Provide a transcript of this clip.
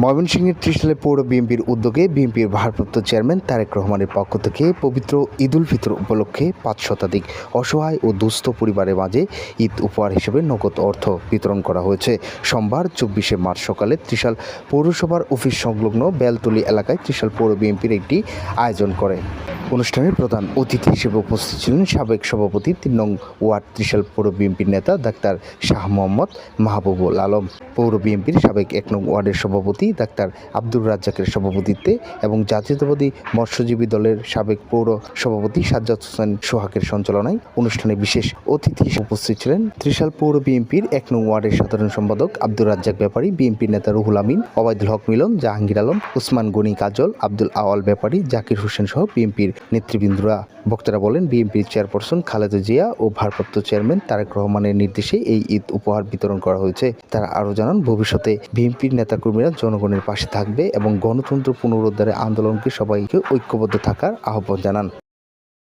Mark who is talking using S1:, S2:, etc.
S1: ময়মনসিংহের ত্রিশালে পৌর বিএনপির উদ্যোগে বিএনপির ভারপ্রাপ্ত চেয়ারম্যান তারেক রহমানের পক্ষ থেকে পবিত্র ঈদুল ফিতর উপলক্ষে পাঁচ শতাধিক অসহায় ও দুস্থ পরিবারের মাঝে ঈদ উপহার হিসেবে নগদ অর্থ বিতরণ করা হয়েছে। সোমবার, চব্বিশে মার্চ সকালে ত্রিশাল পৌরসভার অফিস সংলগ্ন বেলতলি এলাকায় ত্রিশাল পৌর বিএনপির একটি আয়োজন করে। অনুষ্ঠানের প্রধান অতিথি হিসেবে উপস্থিত ছিলেন সাবেক সভাপতি তিন নং ওয়ার্ড ত্রিশাল পৌর বিএনপির নেতা ডাক্তার শাহ মোহাম্মদ মাহবুবুল আলম। পৌর বিএনপির সাবেক এক নং ওয়ার্ডের সভাপতি ডাক্তার আব্দুর রাজ্জাকের সভাপতিত্বে এবং জাতীয়তাবাদী মৎস্যজীবী দলের সাবেক পৌর সভাপতি সাজ্জাদ হোসেন সোহাগের সঞ্চালনায় অনুষ্ঠানে বিশেষ অতিথি উপস্থিত ছিলেন ত্রিশাল পৌর বিএনপির এক নং ওয়ার্ডের সাধারণ সম্পাদক আব্দুর রাজ্জাক ব্যাপারী, বিএনপির নেতা রুহুল আমিন ওবায়দুল হক মিলন, জাহাঙ্গীর আলম, উসমান গনি কাজল, আব্দুল আওয়াল ব্যাপারী, জাকির হোসেন সহ বিএনপির নেতৃবৃন্দরা। বক্তারা বলেন, বিএনপির চেয়ারপারসন খালেদা জিয়া ও ভারপ্রাপ্ত চেয়ারম্যান তারেক রহমানের নির্দেশে এই ঈদ উপহার বিতরণ করা হয়েছে। তারা আরও জানান, ভবিষ্যতে বিএনপির নেতাকর্মীরা জনগণের পাশে থাকবে এবং গণতন্ত্র পুনরুদ্ধারে আন্দোলনকে সবাইকে ঐক্যবদ্ধ থাকার আহ্বান জানান।